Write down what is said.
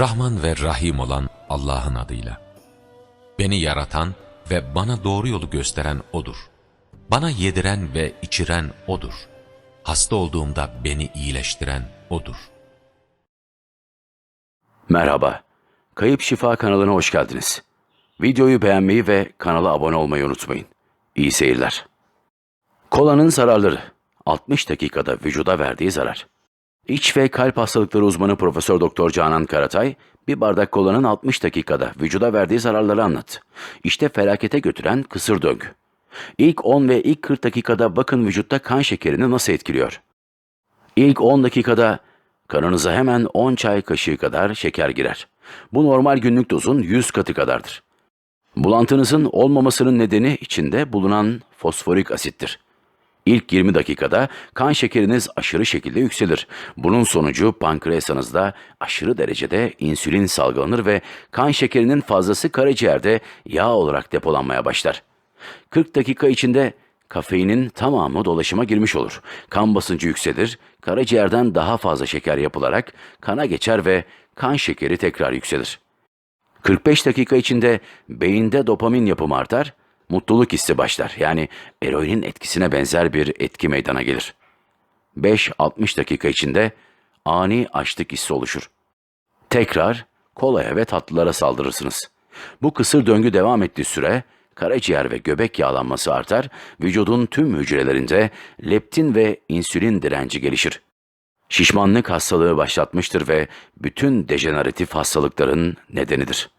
Rahman ve Rahim olan Allah'ın adıyla. Beni yaratan ve bana doğru yolu gösteren O'dur. Bana yediren ve içiren O'dur. Hasta olduğumda beni iyileştiren O'dur. Merhaba. Kayıp Şifa kanalına hoş geldiniz. Videoyu beğenmeyi ve kanala abone olmayı unutmayın. İyi seyirler. Kolanın zararları. 60 dakikada vücuda verdiği zarar. İç ve kalp hastalıkları uzmanı Profesör Doktor Canan Karatay, bir bardak kolanın 60 dakikada vücuda verdiği zararları anlattı. İşte felakete götüren kısır döngü. İlk 10 ve ilk 40 dakikada bakın vücutta kan şekerini nasıl etkiliyor. İlk 10 dakikada kanınıza hemen 10 çay kaşığı kadar şeker girer. Bu normal günlük dozun 100 katı kadardır. Bulantınızın olmamasının nedeni içinde bulunan fosforik asittir. İlk 20 dakikada kan şekeriniz aşırı şekilde yükselir. Bunun sonucu pankreasınızda aşırı derecede insülin salgılanır ve kan şekerinin fazlası karaciğerde yağ olarak depolanmaya başlar. 40 dakika içinde kafeinin tamamı dolaşıma girmiş olur. Kan basıncı yükselir, karaciğerden daha fazla şeker yapılarak kana geçer ve kan şekeri tekrar yükselir. 45 dakika içinde beyinde dopamin yapımı artar, mutluluk hissi başlar. Yani eroinin etkisine benzer bir etki meydana gelir. 5-60 dakika içinde ani açlık hissi oluşur. Tekrar kolaya ve tatlılara saldırırsınız. Bu kısır döngü devam ettiği süre karaciğer ve göbek yağlanması artar, vücudun tüm hücrelerinde leptin ve insülin direnci gelişir. Şişmanlık hastalığı başlatmıştır ve bütün dejeneratif hastalıkların nedenidir.